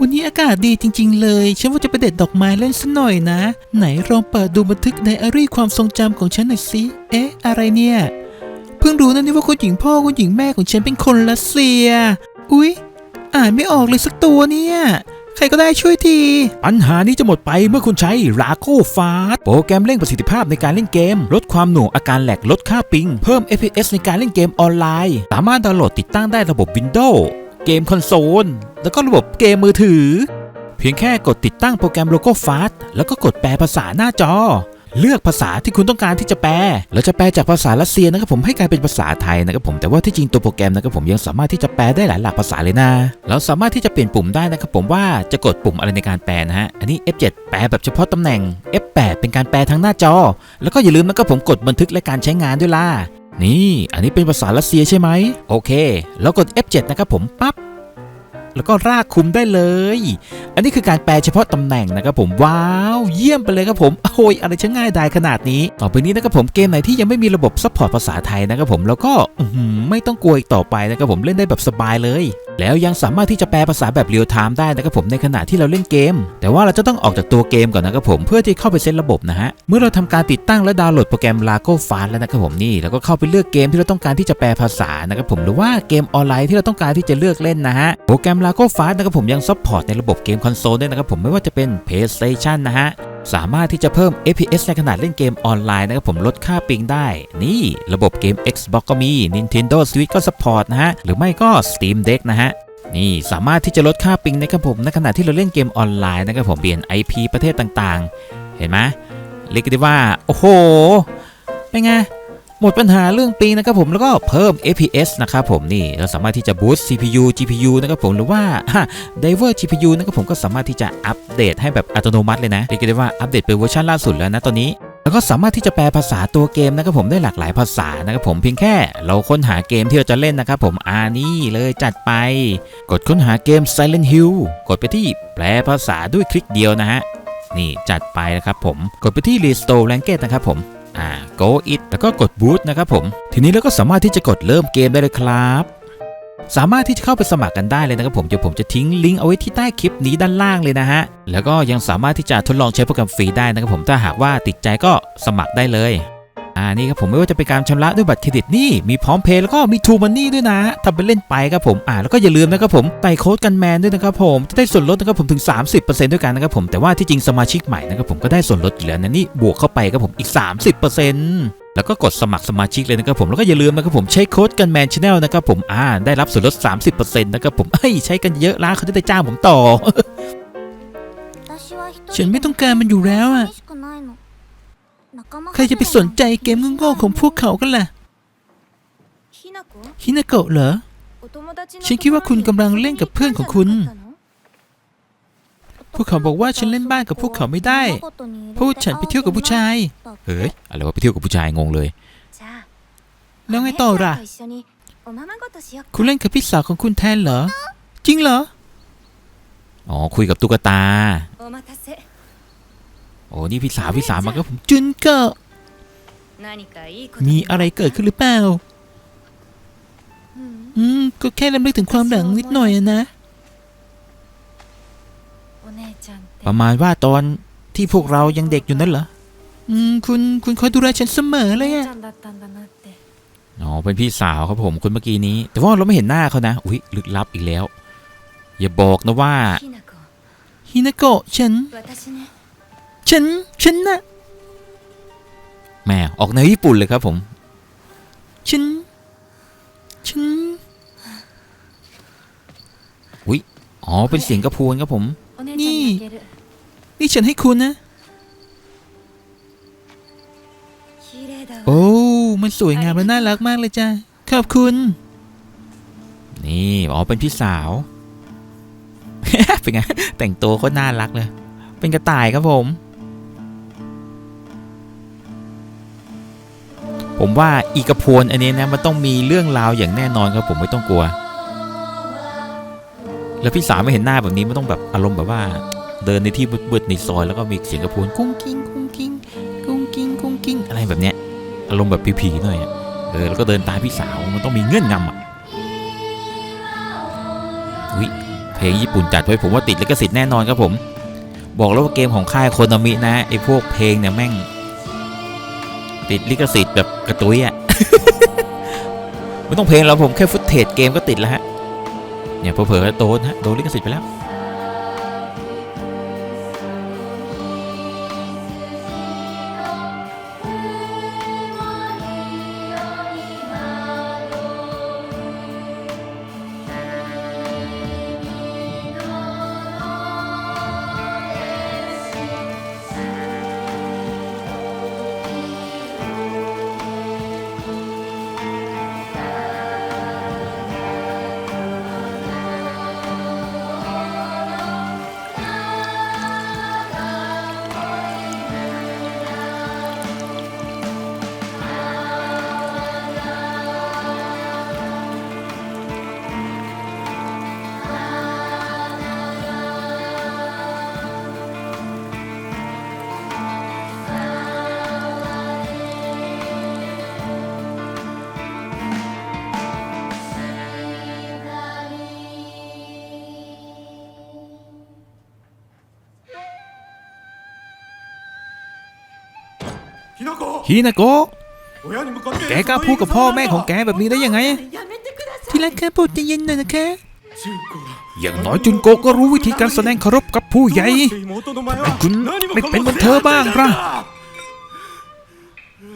วันนี้อากาศดีจริง ๆ เลย ฉันว่าจะไปเด็ดดอกไม้เล่นสักหน่อยนะ ไหนลองเปิดดูบันทึกไดอารี่ความทรงจำของฉันหน่อยสิ เอ๊ะ อะไรเนี่ย เพิ่งรู้นะนี่ว่าคุณหญิงพ่อคุณหญิงแม่ของฉันเป็นคนรัสเซีย อุ๊ย อ่านไม่ออกเลยสักตัวเนี่ย ใครก็ได้ช่วยที ปัญหานี้จะหมดไปเมื่อคุณใช้ r a c o f a s t โปรแกรมเร่งประสิทธิภาพในการเล่นเกม ลดความหน่วงอาการแหลกลดค่าปิง เพิ่ม FPS ในการเล่นเกมออนไลน์ สามารถดาวน์โหลดติดตั้งได้ระบบ Windows เกมคอนโซล แล้วก็ระบบเกมมือถือ เพียงแค่กดติดตั้งโปรแกรม Logo Fast แล้วก็กดแปลภาษาหน้าจอ เลือกภาษาที่คุณต้องการที่จะแปล แล้วจะแปลจากภาษารัสเซียนะครับผมให้กลายเป็นภาษาไทยนะครับผมแต่ว่าที่จริงตัวโปรแกรมนะครับผมยังสามารถที่จะแปลได้หลายหลากภาษาเลยนะ เราสามารถที่จะเปลี่ยนปุ่มได้นะครับผมว่าจะกดปุ่มอะไรในการแปลนะฮะอันนี้ F7 แปลแบบเฉพาะตำแหน่ง F8 เป็นการแปลทั้งหน้าจอ แล้วก็อย่าลืมนะครับผมกดบันทึกและการใช้งานด้วยล่ะนี่ อันนี้เป็นภาษารัสเซียใช่ไหม โอเค แล้วกด F7 นะครับผม ปั๊บ แล้วก็รากคุมได้เลย อันนี้คือการแปลเฉพาะตำแหน่งนะครับผมว้าวเยี่ยมไปเลยครับผมโอ้ยอะไรช่างง่ายดายขนาดนี้ ต่อไปนี้นะครับผมเกมไหนที่ยังไม่มีระบบซัพพอร์ตภาษาไทยนะครับผมแล้วก็ไม่ต้องกลัวอีกต่อไปนะครับผมเล่นได้แบบสบายเลย แล้วยังสามารถที่จะแปลภาษาแบบเรียลไทม์ได้นะครับผมในขณะที่เราเล่นเกม แต่ว่าเราจะต้องออกจากตัวเกมก่อนนะครับผมเพื่อที่เข้าไปเซตระบบนะฮะเมื่อเราทำการติดตั้งและดาวน์โหลดโปรแกรม Lago Fast แล้วนะครับผมนี่แล้วก็เข้าไปเลือกเกมที่เราต้องการที่จะแปลภาษานะครับผมหรือว่าเกมออนไลน์ที่เราต้องการที่จะเลือกเล่นนะฮะโปรแกรม Lago Fast นะครับผมยังซัพพอร์ตในระบบเกมคอนโซลด้วยนะครับผมไม่ว่าจะเป็น PlayStation นะฮะ สามารถที่จะเพิ่ม FPS ในขนาดเล่นเกมออนไลน์นะครับผมลดค่าปิงได้ นี่ระบบเกม Xbox ก็มี Nintendo Switch ก็สปอร์ตนะฮะ หรือไม่ก็ Steam Deck นะฮะนี่สามารถที่จะลดค่าปิงนะครับผมในขณะที่เราเล่นเกมออนไลน์นะครับผมเปลี่ยน IP ประเทศต่างๆ เห็นไหมเรียกได้ว่า โอ้โหเป็นไง หมดปัญหาเรื่องปิงนะครับผมแล้วก็เพิ่ม FPS นะครับผมนี่เราสามารถที่จะ boost CPU GPU นะครับผมหรือว่า Diver GPU นะครับผมก็สามารถที่จะอัปเดตให้แบบอัตโนมัติเลยนะเรียกได้ว่าอัปเดตเป็นเวอร์ชันล่าสุดแล้วนะตอนนี้แล้วก็สามารถที่จะแปลภาษาตัวเกมนะครับผมได้หลากหลายภาษานะครับผมเพียงแค่เราค้นหาเกมที่เราจะเล่นนะครับผมอ่านี่เลยจัดไป กดค้นหาเกม Silent Hill กดไปที่แปลภาษาด้วยคลิกเดียวนะฮะ นี่จัดไปนะครับผมกดไปที่ Restore Language นะครับผม อ่า Go It แล้วก็กด Boot นะครับผม ทีนี้เราก็สามารถที่จะกดเริ่มเกมได้เลยครับสามารถที่จะเข้าไปสมัครกันได้เลยนะครับผมเดี๋ยวผมจะทิ้งลิงก์เอาไว้ที่ใต้คลิปนี้ด้านล่างเลยนะฮะ แล้วก็ยังสามารถที่จะทดลองใช้โปรแกรมฟรีได้นะครับผมถ้าหากว่าติดใจก็สมัครได้เลย อ่านี่ครับผมไม่ว่าจะเป็นการชำระด้วยบัตรเครดิตนี่มีพร้อมเพย์แล้วก็มีทูมันนี่ด้วยนะทำไปเล่นไปครับผมอ่าแล้วก็อย่าลืมนะครับผมใส่โค้ดกันแมนด้วยนะครับผมจะได้ส่วนลดนะครับผมถึง 30%ด้วยกันนะครับผมแต่ว่าที่จริงสมาชิกใหม่นะครับผมก็ได้ส่วนลดอยู่แล้วนะนี่บวกเข้าไปครับผมอีก 30%แล้วก็กดสมัครสมาชิกเลยนะครับผมแล้วก็อย่าลืมนะครับผมใช้โค้ดกันแมนชาแนลนะครับผมอ่าได้รับส่วนลด 30%นะครับผมเอ้ยใช้กันเยอะล้านเขาจะได้จ้างผมต่อ ฉันไม่ต้องการมันอยู่แล้วอะ ใครจะไปสนใจเกมโง่ๆของพวกเขากันล่ะฮินาโกะเหรอ ฉันคิดว่าคุณกำลังเล่นกับเพื่อนของคุณ พวกเขาบอกว่าฉันเล่นบ้านกับพวกเขาไม่ได้เพราะว่าฉันไปเที่ยวกับผู้ชาย เฮ้ย อะไรวะไปเที่ยวกับผู้ชายงงเลย แล้วไงต่อล่ะ คุณเล่นกับพี่สาวของคุณแทนเหรอ จริงเหรอ อ๋อ คุยกับตุ๊กตา โอ้นี่พี่สาวพี่สาวมาก็ผมจุนเกะมีมีอะอะไรไรเกิดขึ้นหรือเปล่า อืม ก็แค่ลำลึกถึงความหลังนิดหน่อยอะนะ ประมาณว่าตอนที่พวกเรายังเด็กอยู่นั่นเหรอ อืม คุณ คุณคอยดูแลฉันเสมอเลยอะอ๋อ เป็นพี่สาวครับผมคนเมื่อกี้นี้ แต่ว่าเราไม่เห็นหน้าเขานะ อุ้ยลึกลับอีกแล้ว อย่าบอกนะว่าฮินาโกะฉัน ฉัน ฉันน่ะแหม่ออกแนวญี่ปุ่นเลยครับผม ฉัน ฉันอ๋อ เป็นเสียงกระพูนครับผม นี่ นี่ฉันให้คุณนะ โอ้ มันสวยงามและน่ารักมากเลยจ้ะ ขอบคุณ นี่ อ๋อ เป็นพี่สาว เป็นไง แต่งตัวโคตรน่ารักเลย เป็นกระต่ายครับผม ผมว่าอีกระพวนอันนี้นะมันต้องมีเรื่องราวอย่างแน่นอนครับผมไม่ต้องกลัว แล้วพี่สาวไม่เห็นหน้าแบบนี้มันต้องแบบอารมณ์แบบว่า เดินในที่มืดๆในซอยแล้วก็มีเสียงกระพวนกุ้งกิ้งกุ้งกิ้งกุ้งกิ้งกุ้งกิ้งอะไรแบบเนี้ยอารมณ์แบบผีๆหน่อยอะเออแล้วก็เดินตามพี่สาวมันต้องมีเงื่อนงำอะวิเพลงญี่ปุ่นจัดไว้ผมว่าติดลิขสิทธิ์แน่นอนครับผม บอกแล้วว่าเกมของค่ายโคโนมินะไอ้พวกเพลงเนี่ยแม่ง ติดลิขสิทธิ์แบบกระตุยอะไม่ต้องเพลงแล้วผมแค่ฟุตเทจเกมก็ติดแล้วฮะเนี่ยเผลอๆโดนฮะโดนลิขสิทธิ์ไปแล้ว ฮินาโกแกกล้าพูดกับพ่อแม่ของแกแบบนี้ได้ยังไง ที่รักคะโปรดใจเย็นหน่อยนะคะ อย่างน้อยจุนโกก็รู้วิธีการแสดงเคารพกับผู้ใหญ่ทำไมคุณไม่เป็นเหมือนเธอบ้างล่ะ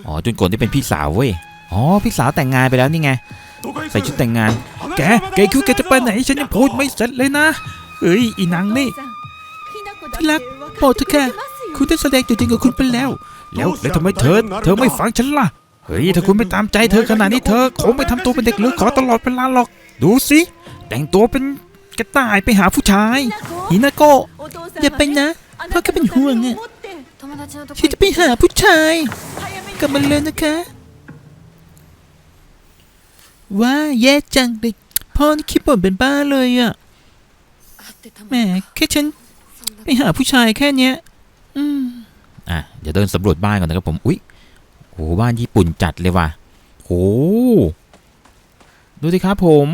อ๋อจุนโกนี่เป็นพี่สาวเว้ย อ๋อพี่สาวแต่งงานไปแล้วนี่ไง ใส่ชุดแต่งงาน แกแกคิดแกจะไปไหนฉันยังพูดไม่เสร็จเลยนะ เอ้ยอีนังนี่ที่รักโปรดเถอะค่ะคุณได้แสดงตัวจริงกับคุณไปแล้ว แล้วแล้วทำไมเธอ เธอไม่ฟังฉันล่ะ เฮ้ยถ้าคุณไม่ตามใจเธอขนาดนี้เธอคงไม่ทำตัวเป็นเด็กหรือขอตลอดเวลาหรอก ดูสิ แต่งตัวเป็นกระต่ายไปหาผู้ชายฮินาโกะอย่าไปนะพ่อก็เป็นห่วงอะฉันจะไปหาผู้ชายกลับมาเลยนะคะ ว่าแย่จังเลยพ่อนี่คิดบ่นเป็นบ้าเลยอะแหมแค่ฉันไปหาผู้ชายแค่เนี้ย อืมอะเดี๋ยวเดินสำรวจบ้านก่อนนะครับผม อุ๊ยโหบ้านญี่ปุ่นจัดเลยว่ะโหดูสิครับผม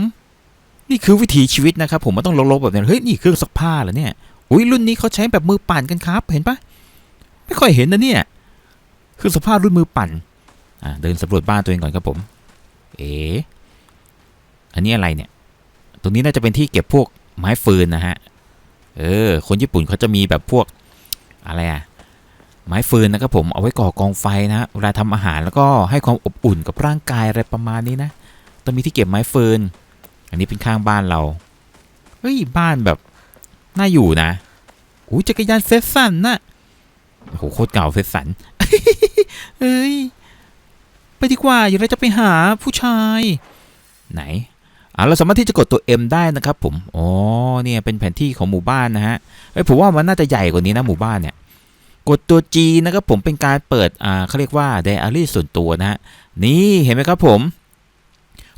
นี่คือวิถีชีวิตนะครับผมมันต้องลบๆแบบนี้เฮ้ยนี่เครื่องซักผ้าเหรอเนี่ย อุ้ยรุ่นนี้เขาใช้แบบมือปั่นกันครับ เห็นปะไม่ค่อยเห็นนะเนี่ยเครื่องซักผ้ารุ่นมือปั่น อะเดินสำรวจบ้านตัวเองก่อนครับผม เอ๋อันนี้อะไรเนี่ย ตรงนี้น่าจะเป็นที่เก็บพวกไม้ฟืนนะฮะ เออ คนญี่ปุ่นเขาจะมีแบบพวกอะไรอะ ไม้ฟืนนะครับผมเอาไว้ก่อกองไฟนะฮะเวลาทำอาหารแล้วก็ให้ความอบอุ่นกับร่างกายอะไรประมาณนี้นะต้องมีที่เก็บไม้ฟืน อันนี้เป็นข้างบ้านเราเฮ้ยบ้านแบบน่าอยู่นะอู้จักรยานเฟสสันน่ะโอ้โหโคตรเก่าเฟสสันเอ้ยไปดีกว่าอย่าเราจะไปหาผู้ชายไหนอ่าเราสามารถที่จะกดตัว M ได้นะครับผมอ๋อเนี่ยเป็นแผนที่ของหมู่บ้านนะฮะเอ้ยผมว่ามันน่าจะใหญ่กว่านี้นะหมู่บ้านเนี่ย กดตัว G นะครับผมเป็นการเปิดอ่าเขาเรียกว่าไดอารี่ส่วนตัวนะฮะนี่เห็นไหมครับผม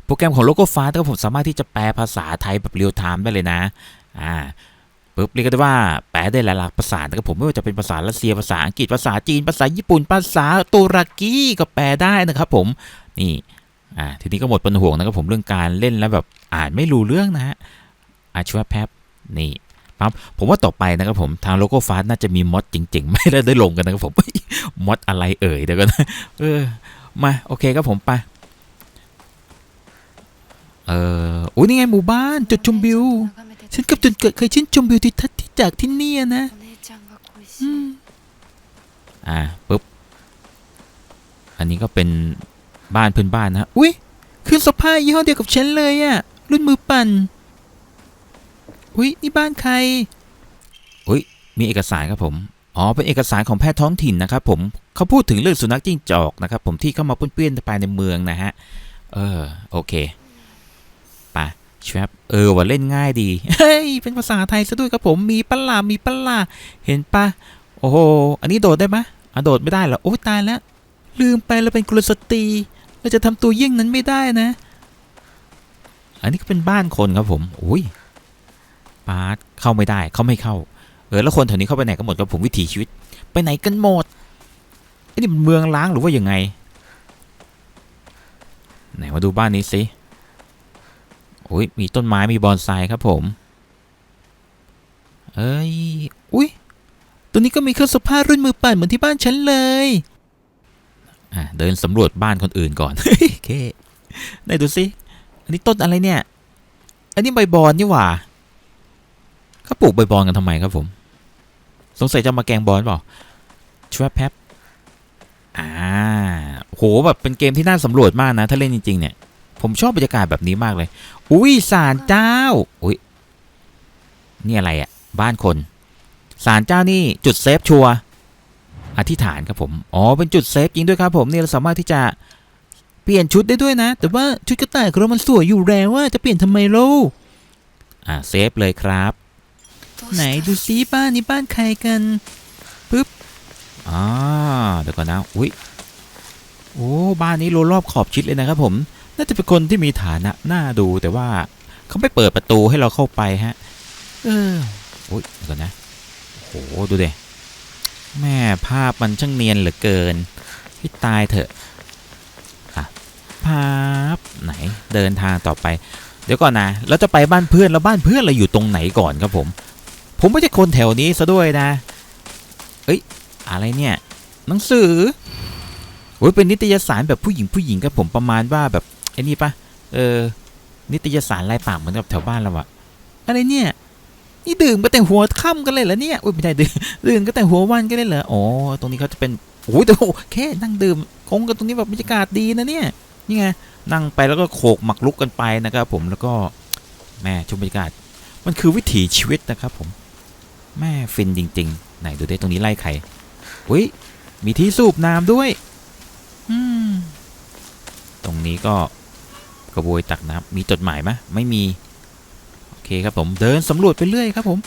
โปรแกรมของ Logo f a s t นะครับผมสามารถที่จะแปลภาษาไทยแบบเรียลไทม์ได้เลยนะอ่าปุ๊บเรียกได้ว่าแปลได้หลายๆภาษานะครับผมไม่ว่าจะเป็นภาษารัสเซียภาษาอังกฤษภาษาจีนภาษาญี่ปุ่น ภาษาตุรกีก็แปลได้นะครับผมนี่อ่าทีนี้ก็หมดปัญห่วงนะครับผมเรื่องการเล่นแล้วแบบอ่านไม่รู้เรื่องนะฮะอาช่วแป๊บนี่ ปั๊บผมว่าต่อไปนะครับผมทาง Logo f a s t น่าจะมีมอดจริงๆ ไม่ได้ได้ลงกันนะครับผมมอดอะไรเอ่ยเดี๋ยวกันะเออมาโอเคครับผมไปเออโอ้ยนี่ไงหมู่บ้านจุดชมวิวฉันกับจุนเกิดเคยชื่นชมวิวทิวทัศน์ที่จากที่นี่นะอ่าปุ๊บอันนี้ก็เป็นบ้านเพื่อนบ้านนะฮะอุ้ยครื่องซักผ้ายี่ห้อเดียวกับฉันเลยอะรุ่นมือปั่น อุ้ยนี่บ้านใครมีเอกสารครับผม อ๋อ เป็นเอกสารของแพทย์ท้องถิ่นนะครับผม เขาพูดถึงเรื่องสุนัขจิ้งจอกนะครับผมที่เข้ามาป้วนเปี้ยนภายในเมืองนะฮะ เออ โอเคไปชวบเออว่าเล่นง่ายดี เฮ้ย เป็นภาษาไทยซะด้วยครับผม มีปะลามีปะลาเห็นปะโอ้โห อันนี้โดดได้ไหมอะโดดไม่ได้เหรอ โอ้ยตายแล้ว ลืมไปเราเป็นกุลสตรี เราจะทำตัวเยี่ยงนั้นไม่ได้นะ อันนี้ก็เป็นบ้านคนครับผม อุ้ย ปาร์ตเข้าไม่ได้เขาไม่เข้า เออแล้วคนแถวนี้เข้าไปไหนกันหมดครับผมวิถีชีวิต ไปไหนกันหมดไอ้นี่มันเมืองล้างหรือว่ายังไง ไหนมาดูบ้านนี้สิโอ้ยมีต้นไม้มีบอนไซครับผม เอ้ยอุ้ยตัวนี้ก็มีเครื่องซักผ้ารุ่นมือปั่นเหมือนที่บ้านฉันเลยอะเดินสำรวจบ้านคนอื่นก่อนโอเคไหนดูสิอันนี้ต้นอะไรเนี่ย อันนี้ใบบอนนี่หว่า เขาปลูกใบบอลกันทำไมครับผม สงสัยจะมาแกงบอลเปล่าชวบแพบอ่าโหแบบเป็นเกมที่น่าสำรวจมากนะ ถ้าเล่นจริง ๆ เนี่ย ผมชอบบรรยากาศแบบนี้มากเลย อุ้ยศาลเจ้า อุ้ยนี่อะไรอะ่ะบ้านคนศาลเจ้านี่จุดเซฟชัวอธิษฐานครับผม อ๋อ เป็นจุดเซฟจริงด้วยครับผมนี่เราสามารถที่จะเปลี่ยนชุดได้ด้วยนะ แต่ว่าชุดกระต่ายของเรามันสวยอยู่แล้วว่าจะเปลี่ยนทำไมเล่าอ่าเซฟเลยครับ ไหนดูซิบ้านนี้บ้านใครกันปุ๊บอ่าเดี๋ยวก่อนนะอุ้ยโอ้บ้านนี้โลรอบขอบชิดเลยนะครับผม น่าจะเป็นคนที่มีฐานะน่าดูแต่ว่าเขาไม่เปิดประตูให้เราเข้าไปฮะ เอออุ้ยเดี๋ยวก่อนนะโอ้โหดูเดแม่ภาพมันช่างเนียนเหลือเกินพี่ตายเถอะอะภาพไหนเดินทางต่อไป เดี๋ยวก่อนนะเราจะไปบ้านเพื่อนแล้วบ้านเพื่อนเราอยู่ตรงไหนก่อนครับผม ผมไม่ใช่คนแถวนี้ซะด้วยนะ เอ้ย อะไรเนี่ย หนังสือโอ้ยเป็นนิตยสารแบบผู้หญิงผู้หญิงครับผมประมาณว่าแบบไอ้นี่ปะเออ นิตยสารลายปากเหมือนกับแถวบ้านเราอะอะไรเนี่ย นี่ดื่มกันแต่หัวค่ำกันเลยเหรอเนี่ยอุ้ยไม่ได้ดื่มดื่มกันแต่หัววันกันเลยเหรออ๋อตรงนี้เขาจะเป็นโอ้ยแต่โอ้แค่นั่งดื่มคงกันตรงนี้แบบบรรยากาศดีนะเนี่ยนี่ไงนั่งไปแล้วก็โขกหมักลุกกันไปนะครับผมแล้วก็แม่ชมบรรยากาศ มันคือวิถีชีวิตนะครับผม แม่ฟินจริง ๆ ไหนดูได้ตรงนี้ไล่ไข่อุ้ยมีที่สูบน้ำด้วย อืม ตรงนี้ก็กระบวยตักน้ำมีจดหมายไหมไม่มี โอเคครับผม เดินสำรวจไปเรื่อยครับผม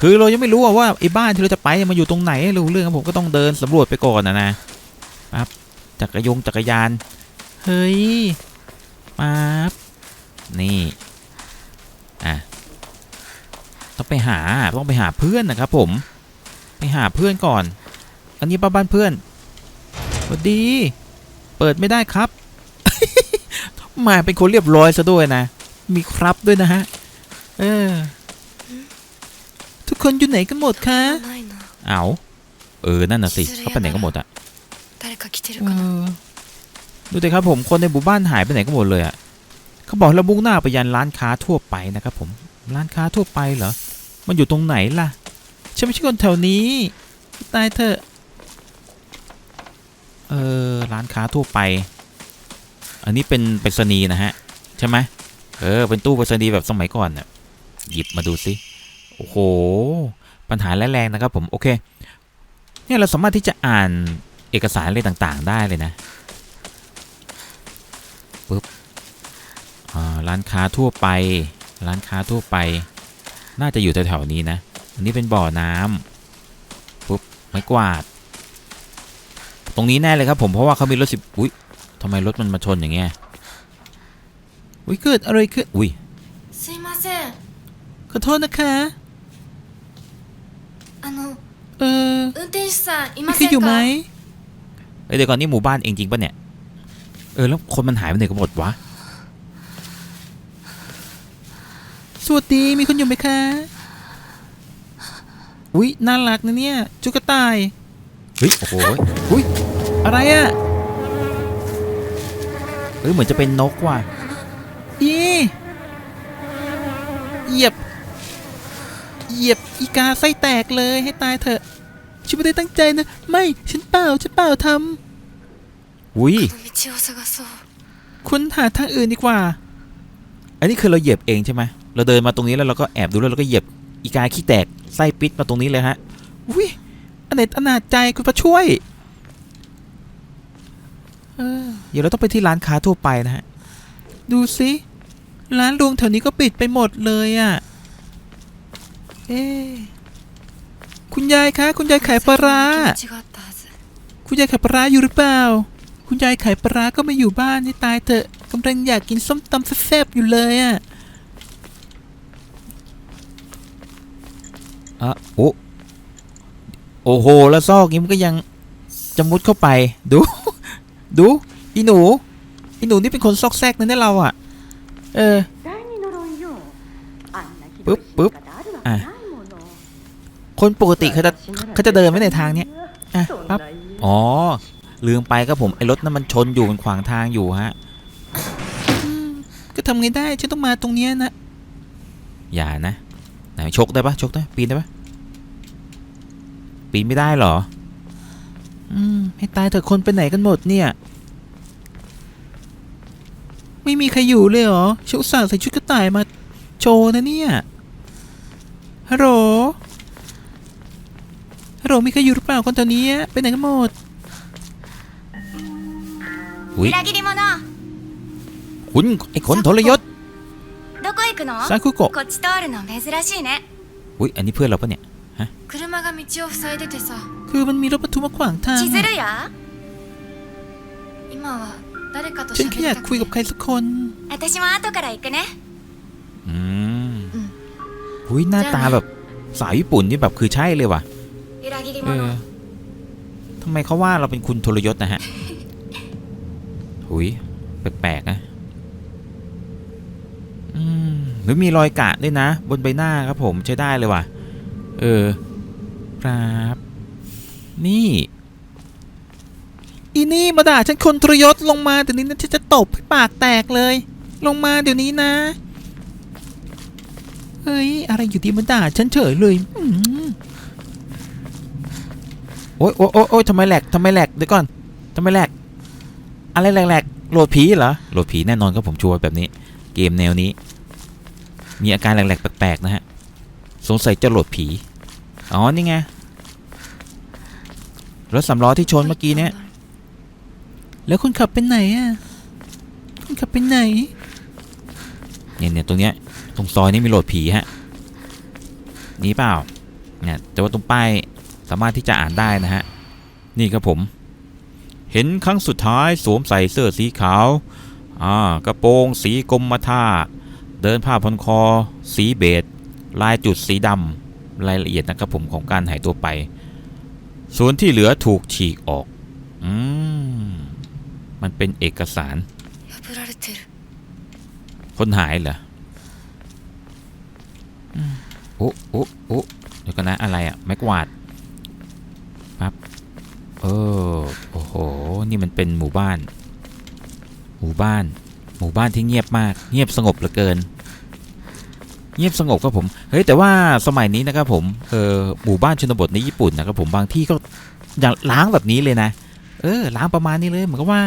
คือเรายังไม่รู้อะว่าไอ้บ้านที่เราจะไปเนี่ยมันอยู่ตรงไหนไม่รู้เรื่องครับผมก็ต้องเดินสำรวจไปก่อนนะนะครับจักรยงจักรยาน เฮ้ยปั๊บนี่ อะ ต้องไปหาต้องไปหาเพื่อนนะครับผมไปหาเพื่อนก่อน อันนี้ป้าบ้านเพื่อนสวัสดี เปิดไม่ได้ครับมาเป็นคนเรียบร้อยซะด้วยนะ มีครับด้วยนะฮะ เออ ทุกคนอยู่ไหนกันหมดคะ เอาเออ นั่นน่ะสิเขาไปไหนกันหมดอะดูดิครับผม คนในหมู่บ้านหายไปไหนกันหมดเลยอะเขาบอกเรามุ่งหน้าไปยันร้านค้าทั่วไปนะครับผม ร้านค้าทั่วไปเหรอ มันอยู่ตรงไหนล่ะ ฉันไม่ใช่คนแถวนี้ ตายเถอะ เออ ร้านค้าทั่วไป อันนี้เป็นไปรษณีย์นะฮะ ใช่ไหมเออ เป็นตู้ไปรษณีย์แบบสมัยก่อนน่ะหยิบมาดูสิ โอ้โห ปัญหาแรงๆนะครับผม โอเค เนี่ยเราสามารถที่จะอ่านเอกสารอะไรต่างๆ ได้เลยนะปึ๊บอ่าร้านค้าทั่วไป ร้านค้าทั่วไป น่าจะอยู่แถวๆนี้นะ อันนี้เป็นบ่อน้ำปุ๊บไม้กวาด ตรงนี้แน่เลยครับผมเพราะว่าเขามีรถสิบอุ้ยทำไมรถมันมาชนอย่างเงี้ยอุ้ยเกิดอะไรขึ้นอุ้ยขอโทษนะคะเออไม่คืออยู่ไหมเดี๋ยวก่อนนี่หมู่บ้านเองจริงปะเนี่ย เออแล้วคนมันหายไปไหนกันหมดวะ วัสดีมีคนอยู่ไหมคะอุ้ยน่ารักนะเนี่ยจุกะตายเฮ้ยโอ้โหอุ้ยอะไรอะเฮ้ยเหมือนจะเป็นนกว่ะอีเหยียบเหยียบอีกาไส้แตกเลยให้ตายเถอะฉันไม่ได้ตั้งใจนะ ไม่ฉันเปล่าฉันเปล่าทำอุ้ยคุณหาทางอื่นดีกว่า อันนี้คือเราเหยียบเองใช่ไหม เราเดินมาตรงนี้แล้วเราก็แอบดูแล้วเราก็เหยียบอีกาขี้แตกไส้ปิดมาตรงนี้เลยฮะอุ้ยอันไหนอนาจใจคุณพระช่วยเดี๋ยวเราต้องไปที่ร้านค้าทั่วไปนะฮะ ดูสิร้านรวงแถวนี้ก็ปิดไปหมดเลยอะ่ะ เอ๊คุณยายคะ คุณยายขายปลาคุณยายขายปลาอยู่หรือเปล่า คุณยายขายปลาก็ไม่อยู่บ้านนี่ตายเถอะกำลังอยากกินส้มตำแซ่บๆอยู่เลยอะ่ะ อะโอ้โอ้โห แล้วซอกนี้มันก็ยังจะมุดเข้าไป ดู ดู อีหนู อีหนูนี่เป็นคนซอกแซกนั่นแน่เราอะ เออ ปึ๊บปึ๊บอะ คนปกติเขาจะเขาจะเดินไม่ในทางเนี้ย อะปั๊บ อ๋อ ลืมไปครับผม ไอ้รถนั้นมันชนอยู่มันขวางทางอยู่ฮะ ก็ทำไงได้ ฉันต้องมาตรงเนี้ยนะ อย่านะ ไหนชกได้ปะชกได้ปีนได้ปะปีนไม่ได้หรอ อืมให้ตายเถอะคนไปไหนกันหมดเนี่ย ไม่มีใครอยู่เลยเหรอชุดสาใส่ชุดกระต่ายมาโชว์นะเนี่ยฮัลโหลฮัลโหลมีใครอยู่หรือเปล่าคนแถวนี้ไปไหนกันหมดอุ้ยคุณไอ้คนทรยศ くの ซาคุโกะ こっち通るの珍しいね อุ้ยอันนี้เพื่อนเราปะเนี่ย 車が道を塞いでてさ คือมันมีรถบรรทุกมาขวางทาง 千 อะ 鶴屋今は誰かと ฉันแค่ 喋 อยา り ก た คุย く กับ て ใครสักคน 私も後から行くね อืม うん อุ้ยหน้าตาแบบสาวญี่ปุ่นนี่แบบคือใช่เลยว่ะ 裏切り เอ 者 อทำไมเขาว่าเราเป็นคุณทรยศนะฮะ หุยแปลกๆนะ อืม หรือมีรอยกะด้วยนะ บนใบหน้าครับผมใช้ได้เลยว่ะ เออครับนี่ อีนี่มาด่าฉันคนทรยศลงมาเดี๋ยวนี้นะฉันจะตบให้ปากแตกเลย ลงมาเดี๋ยวนี้นะเฮ้ยอะไรอยู่ดีมาด่าฉันเฉยเลยอืมโอ๊ยโอ๊ยโอ๊ยโอ๊ยทำไมแหลกทำไมแหลกเดี๋ยวก่อนทำไมแหลกอะไรแหลกๆโหลดผีเหรอโหลดผีแน่นอนครับผมชัวร์แบบนี้ เกมแนวนี้ มีอาการแหลกๆแปลกๆนะฮะ สงสัยจะโหลดผี อ๋อ นี่ไง รถสำล้อที่ชนเมื่อกี้เนี่ย แล้วคนขับเป็นไหนอะ คนขับเป็นไหน เนี่ยเนี่ยตรงเนี้ย ตรงซอยนี้มีโหลดผีฮะ นี่เปล่า เนี่ยแต่ว่าตรงป้ายสามารถที่จะอ่านได้นะฮะ นี่ครับผม เห็นครั้งสุดท้ายสวมใส่เสื้อสีขาว อ่า กระโปรงสีกรมท่า เดินผ้าพันคอ สีเบจลายจุดสีดำรายละเอียดนะครับผมของการหายตัวไป ส่วนที่เหลือถูกฉีกออก อืม มันเป็นเอกสาร คนหายเหรอโอ้โอ้โอ้เดี๋ยวกันนะอะไรอะแม็กวาดปั๊บเออโอ้โห นี่มันเป็นหมู่บ้าน หมู่บ้าน หมู่บ้านที่เงียบมาก เงียบสงบเหลือเกิน เงียบสงบครับผม เฮ้ยแต่ว่าสมัยนี้นะครับผม เออหมู่บ้านชนบทในญี่ปุ่นนะครับผมบางที่ก็อย่างล้างแบบนี้เลยนะ เออล้างประมาณนี้เลยเหมือนกับว่า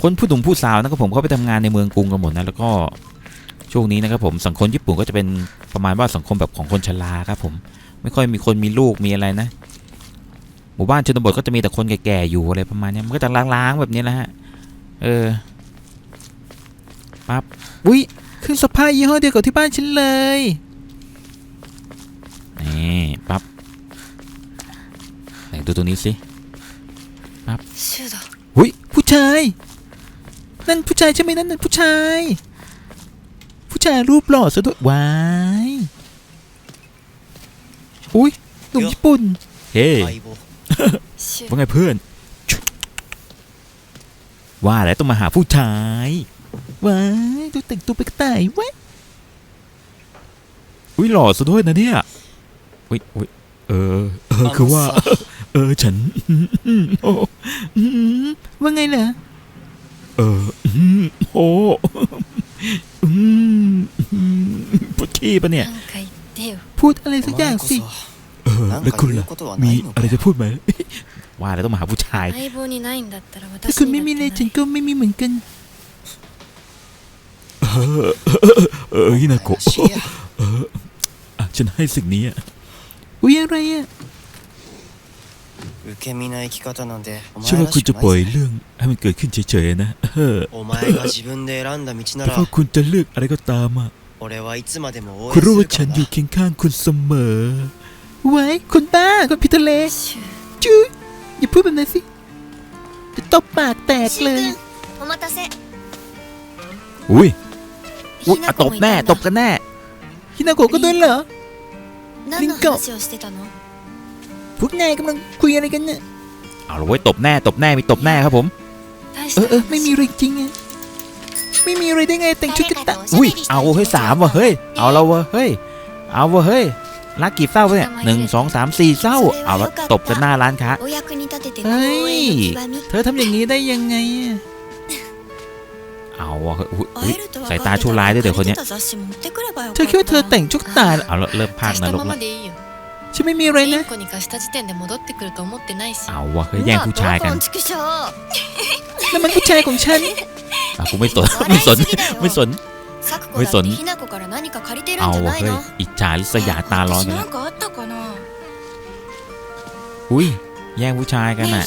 คนผู้หนุ่มผู้สาวนะครับผมเขาไปทำงานในเมืองกรุงกันหมดนะแล้วก็ช่วงนี้นะครับผมสังคมญี่ปุ่นก็จะเป็นประมาณว่าสังคมแบบของคนชราครับผมไม่ค่อยมีคนมีลูกมีอะไรนะ หมู่บ้านชนบทก็จะมีแต่คนแก่ๆอยู่อะไรประมาณนี้มันก็จะล้างๆแบบนี้แหละฮะเออ ปับ๊บอุ้ยเครื่องซักผ้ายี่ห้อเดียวกับที่บ้านฉันเลยนี่ปับ๊บไหนดูตัวนี้สิปับ๊บอุ้ยผู้ชาย นั่นผู้ชายใช่ไหมนั่นนั่นผู้ชาย ผู้ชายรูปหล่อซะด้วยวายอุ้ยหนุ่มญี่ปุ่น เฮ้ยว่าไงเพื่อน ว่าแล้วต้องมาหาผู้ชาย ว้ายดูแต่งตัวเป็นกรตายเว้ยอุ้ยหล่อสุด้วยนะเนี่ยอุ้ยอุ้ยเออเออคือว่า เออฉันโอ้ว่าไงล่ะเออโอ้ปวดขี้ปะเนี่ย พูดอะไรสักอย่างสิเออแล้วคุณล่ะมีอะไรจะพูดไหมว่าแล้วต้องมาหาผู้ชายถ้าคุณไม่มีเลยฉันก็ไม่มีเหมือนกัน เออฮินาโกะเอออ่ะฉันให้สิ่งนี้อะ อุ้ยอะไรอ่ะ 受け身な生き方なんてお ฉัน 前 ว่า ら คุณ しく จะ な ปล่อย いぜ เรื่องให้มันเกิดขึ้นเฉยๆนะเออ お前が自分で選んだ道な แต่ ら ว่าคุณจะเลือกอะไรก็ตามอ่ะ 俺はいつまでも応 คุณ 援 รู้ す ว่า る ฉั か น ら อยู่ な เคียงข้างคุณเสมอ ไว้คนบ้าคนพิทะเล シュ จุ๊ยอย่าพูดแบบนั้นสิจะตบปากแตกเลย お待たせ อุ้ย อุ๊ยอะตบแน่ตบกันแน่ฮินาโกะก็ด้วยเหรอ ลิงโกะพวกนายกำลังคุยอะไรกันเนี่ยเอาละเว้ยตบแน่ตบแน่มีตบแน่ครับผม เออเออไม่มีอะไงจริงไงไม่มีอะไรได้ไงแต่งชุดกันตะอุ้ยเอาเฮ้ยสามว่ะเฮ้ยเอาเราว่ะเฮ้ยเอาว่ะเฮ้ยรักกี่เศร้าเนี่ยหนึ่งสองสามสี่เศร้าเอาละตบกันหน้าร้านค้าเฮ้ยเธอทำอย่างนี้ได้ยังไง เอาสายตาชั่วร้ายด้วยเดี๋ยวคนนี้เธอคิดว่าเธอแต่งชุดตาเอาเริ่มพาคนะลูกละฉันไม่มีอะไรนะเอาวะเฮ้ยแย่งผู้ชายกันแล้วมันผู้ชายของฉันอะกูไม่สนไม่สนไม่สนไม่สนเอาวะเฮ้ยอิจฉาลิษยาตาร้อนนะอุ้ยแย่งผู้ชายกันอะ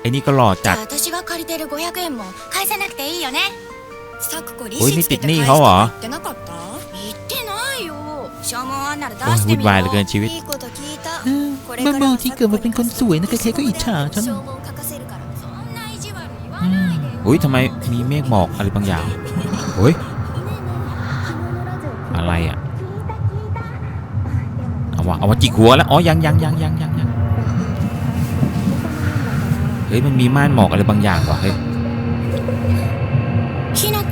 ไอ้นี่ก็หล่อจัด โอ้ยไม่ติดหนี้เขาเหรอโอ้ยวุ่นวายเหลือเกินชีวิตมาบอกที่เกิดมาเป็นคนสวยนะใครๆก็อิจฉาฉันอุ้ยทำไมมีเมฆหมอกอะไรบางอย่างโอ้ยอะไรอะเอาวะเอาวะจิกหัวแล้วอ๋อยังยังยังยังยังยังเฮ้ยมันมีม่านหมอกอะไรบางอย่างว่ะเฮ้ย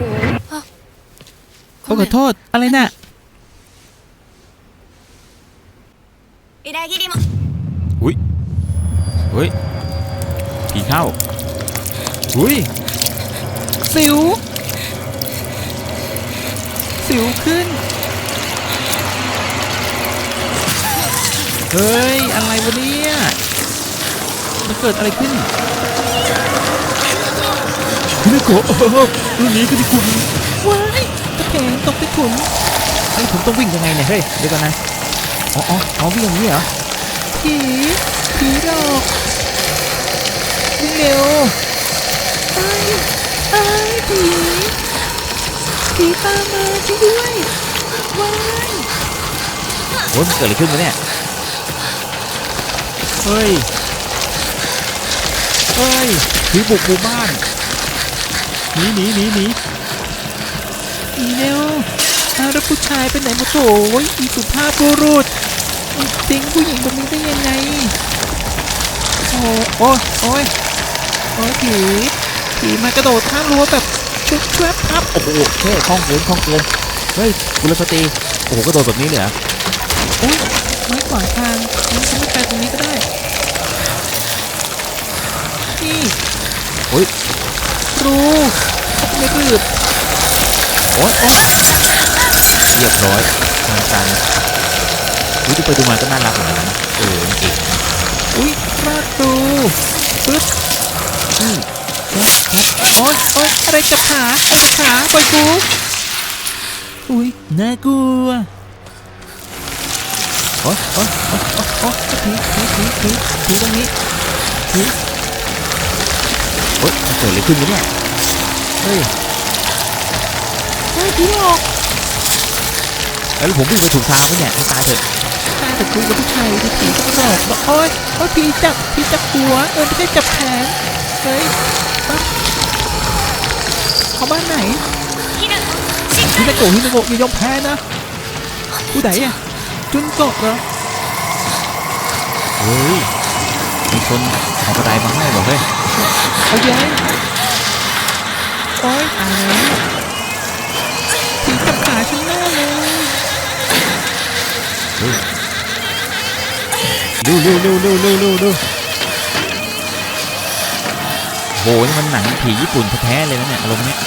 โอ้ขอโทษ อะไรน่ะอุ้ยอุ้ยผีเข้าอุ้ยสิว สิวขึ้น เฮ้ย อะไรวะเนี่ยมันเกิดอะไรขึ้น คุณโกะเรื่องนี้ก็ที่คุณว้ายตะแคงตกไปขุนเฮ้ยผมต้องวิ่งยังไงเนี่ยเฮ้ยเดี๋ยวก่อนนะอ๋ออ๋ออ๋อวิ่งอย่างนี้เหรอผีผีหลอกวิ่งเร็วไอ้ไอ้ายผีผีตามมาช่วยด้วยว้ายโอ้ยมันเกิดอะไรขึ้นวะเนี่ยเฮ้ยเฮ้ยผีบุกหมู่บ้าน หนีหนีหนีหนีผีเร็วอ้าวแล้วผู้ชายไปไหนหมดโถ่ยอีสุภาพบุรุษทิ้งผู้หญิงแบบนี้ได้ยังไง โอ้โอ้ยโอ้ยโอ้ยผีผีมากระโดดข้ามรั้วแบบชุบช่วยพับโอ้โหเท่คล่องเกินคล่องเกินเฮ้ยกุลสตรีโอ้โหกระโดดแบบนี้เลยเหรอโอ้ยไม้ขวางทางงั้นฉันไม่ไปตรงนี้ก็ได้นี่โอ้ย รูไม่รืบโอ๊ยโอ๊ยเรียบร้อยทางการอุ้ยดูไปดูมาก็น่ารักเหมือนกันนะเออมันเก่งอุ้ยรอดรูปึ๊บนี่โอ๊ยโอ๊ยโอ๊ยอะไรกับขาอะไรกับขาปล่อยกูอุ้ยน่ากลัวโอ๊ยโอ๊ยโอ๊ยผีผีผีผีผีตรงนี้ผี โอ๊ยมันเกิดอะไรขึ้นวะเนี่ย เฮ้ย เฮ้ยผีหลอกแล้วผมวิ่งไปถูกทางวะเนี่ยให้ตายเถอะตายแต่คุยกับผู้ชายผีผีก็มาหลอกบอกโอ๊ยโอ๊ยผีจับผีจับหัว เออไม่ได้จับแขนเฮ้ยปั๊บเขาบ้านไหนฮินาโกะฮินาโกะอย่ายอมแพ้นะผู้ใดอะจุนโกะเหรอเฮ้ยมีคนเอากระไดมาให้บอกเฮ้ย เอาเย้โอ๊ยตายแล้วผีจับขาฉันแน่เลยเฮ้ยเร็วเร็วเร็วเร็วเร็วเร็วเร็วโหนี่มันหนังผีญี่ปุ่นแท้ๆเลยนะเนี่ยอารมณ์เนี้ย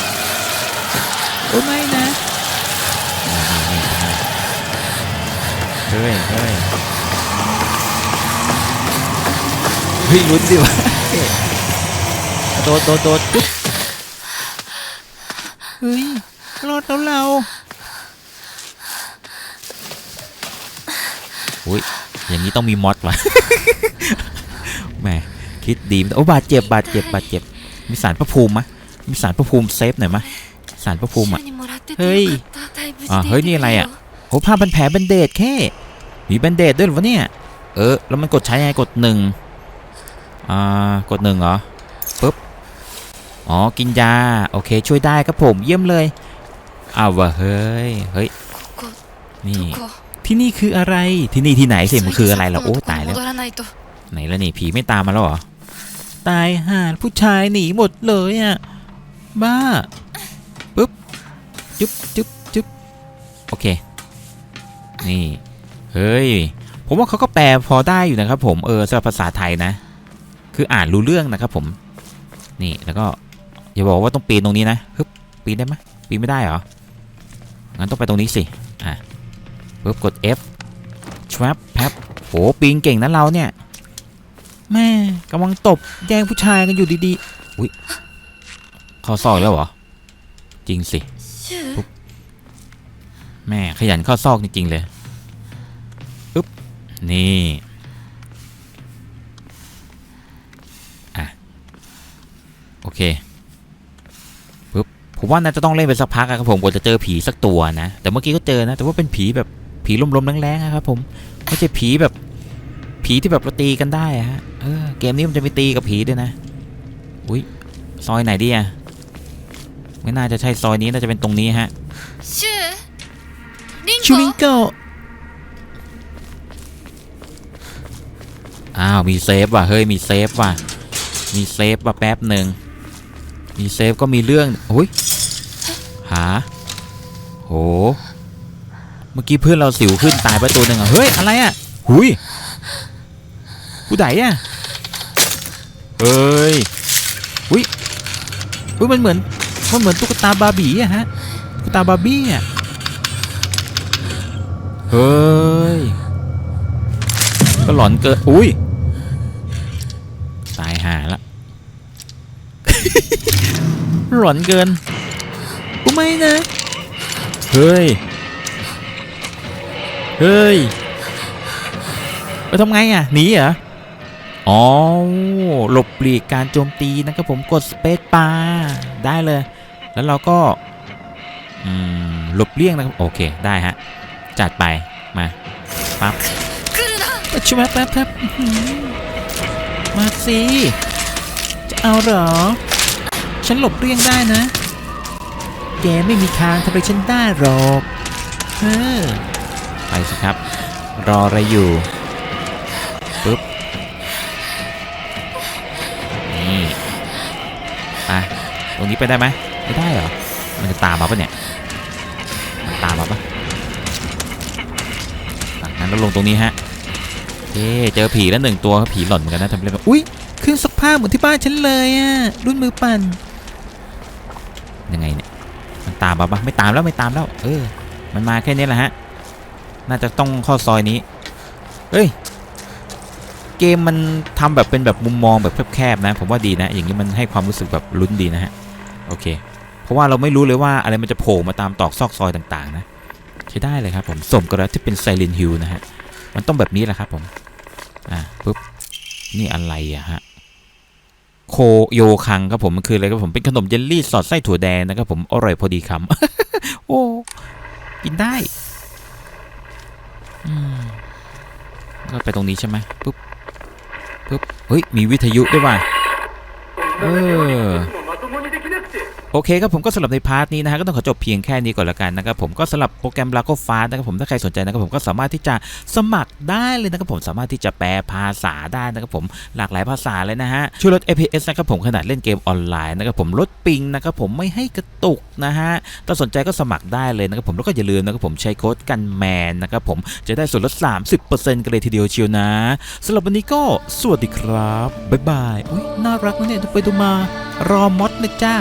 โอ้ยไม่นะเฮ้ยเฮ้ยเฮ้ยลุ้นดิวะ โดดโดดโดดจุ๊บเฮ้ยรอดแล้วเราอุ้ยอย่างนี้ต้องมีมอดว่ะแหมคิดดีโอ้บาดเจ็บบาดเจ็บบาดเจ็บ มีสารพระภูมิมะมีสารพระภูมิเซฟหน่อยมะสารพระภูมิอะเฮ้ยอ่าเฮ้ยนี่อะไรอะโหผ้าพันแผลเบนเดดแค่ มีเบนเดดด้วยหรอวะเนี่ย เออ แล้วมันกดใช้ยัไงกดหนึ่งอ่ากดหนึ่งเหรอ อ๋อ กินยา โอเค ช่วยได้ครับผม เยี่ยมเลยเอาวะเฮ้ย เฮ้ย นี่ ที่นี่คืออะไร ที่นี่ที่ไหนสิมันคืออะไรล่ะโอ้ตายแล้ว ไหนแล้วนี่ผีไม่ตามมาแล้วเหรอ ตายห่าผู้ชายหนีหมดเลยอะ บ้าปุ๊บ จุ๊บจุ๊บจุ๊บโอเค นี่ เฮ้ย ผมว่าเขาก็แปลพอได้อยู่นะครับผม เออสำหรับภาษาไทยนะ คืออ่านรู้เรื่องนะครับผม นี่แล้วก็ อย่าบอกว่าต้องปีนตรงนี้นะฮึบปีนได้ไหมปีนไม่ได้เหรอ งั้นต้องไปตรงนี้สิ อะปึ๊บกด F trap แพ๊บโหปีนเก่งนะเราเนี่ย แม่กำลังตบแย่งผู้ชายกันอยู่ดีๆ อุ้ยเข้าซอกแล้วเหรอ จริงสิแม่ขยันเข้าซอกจริงๆเลยปึ๊บนี่โอเค ผมว่าน่าจะต้องเล่นไปสักพักครับผมกว่าจะเจอผีสักตัวนะ แต่เมื่อกี้ก็เจอนะ แต่ว่าเป็นผีแบบผีลมๆแรงๆนะครับผมไม่ใช่ผีแบบผีที่แบบเราตีกันได้ฮะเออเกมนี้มันจะมีตีกับผีด้วยนะ อุ้ยซอยไหนดีอะไม่น่าจะใช่ซอยนี้น่าจะเป็นตรงนี้ฮะชื่อชูริงโกอ้าวมีเซฟว่ะเฮ้ยมีเซฟว่ะมีเซฟว่ะแป๊บหนึ่ง มีเซฟก็มีเรื่องอุ้ยหาโห เมื่อกี้เพื่อนเราสิวขึ้นตายไปตัวหนึ่งอะ เฮ้ย อะไรอะ หุยผู้ใดอะเฮ้ยอุ้ยอุ้ยมันเหมือน มันเหมือนตุ๊กตาบาร์บี้อะฮะ ตุ๊กตาบาร์บี้อะ เฮ้ย ก็หลอนเกินอุ้ย ตายหาละ หลอนเกิน กูไม่นะ เฮ้ย เฮ้ยไปทำไงอะ หนีเหรอ อ๋อ หลบหลีกการโจมตีนะครับผมกดสเปซปาได้เลย แล้วเราก็หลบเลี่ยงนะครับ โอเค ได้ฮะ จัดไป มา ปั๊บช่วยแป๊บแป๊บมาสิ จะเอาเหรอ ฉันหลบเลี่ยงได้นะ แกไม่มีทางทำไปฉันได้หรอกเออไปสิครับ รออะไรอยู่ปุ๊บนี่ไปตรงนี้ไปได้ไหมไม่ได้เหรอ มันจะตามมาปะเนี่ย มันตามมาปะอะงั้นเราลงตรงนี้ฮะเย้เจอผีแล้วหนึ่งตัวผีหล่อนเหมือนกันนะทำเล่นแบบอุ๊ยเครื่องซักผ้าเหมือนที่บ้านฉันเลยอะรุ่นมือปั่น ยังไงเนี่ย มัน ตามมาปะไม่ตามแล้วไม่ตามแล้ว เออ มันมาแค่นี้แหละฮะ น่าจะต้องเข้าซอยนี้เฮ้ย เกมมันทำแบบเป็นแบบมุมมองแบบแคบๆนะ ผมว่าดีนะ อย่างนี้มันให้ความรู้สึกแบบลุ้นดีนะฮะ โอเค เพราะว่าเราไม่รู้เลยว่าอะไรมันจะโผล่มาตามตอกซอกซอยต่างๆ นะ ใช้ได้เลยครับผมสมกับที่เป็น Silent Hill นะฮะ มันต้องแบบนี้แหละครับผม อ่าปุ๊บ นี่อะไรอะฮะ โคโยคังครับผมมันคืออะไรครับผมเป็นขนมเยลลี่สอดไส้ถั่วแดงนะครับผมอร่อยพอดีคำโอ้กินได้อืมก็ไปตรงนี้ใช่ไหมปุ๊บปุ๊บเฮ้ยมีวิทยุด้วยว่ะเออ โอเคครับผมก็สำหรับในพาร์ทนี้นะฮะก็ต้องขอจบเพียงแค่นี้ก่อนละกันนะครับผมก็สำหรับโปรแกรม l a g o f a s t นะครับผมถ้าใครสนใจนะครับผมก็สามารถที่จะสมัครได้เลยนะครับผมสามารถที่จะแปลภาษาได้นะครับผมหลากหลายภาษาเลยนะฮะช่วยลด FPS นะครับผมขนาดเล่นเกมออนไลน์นะครับผมลดปิงนะครับผมไม่ให้กระตุกนะฮะถ้าสนใจก็สมัครได้เลยนะครับผมแล้วก็อย่าลืมนะครับผมใช้โค้ดกันแมนนะครับผมจะได้ส่วนลด 30%กันเลยทีเดียวเชียวนะสำหรับวันนี้ก็สวัสดีครับบ๊ายบายอุ๊ยน่ารักนะเนี่ยดูไปดูมารอมดนะจ้า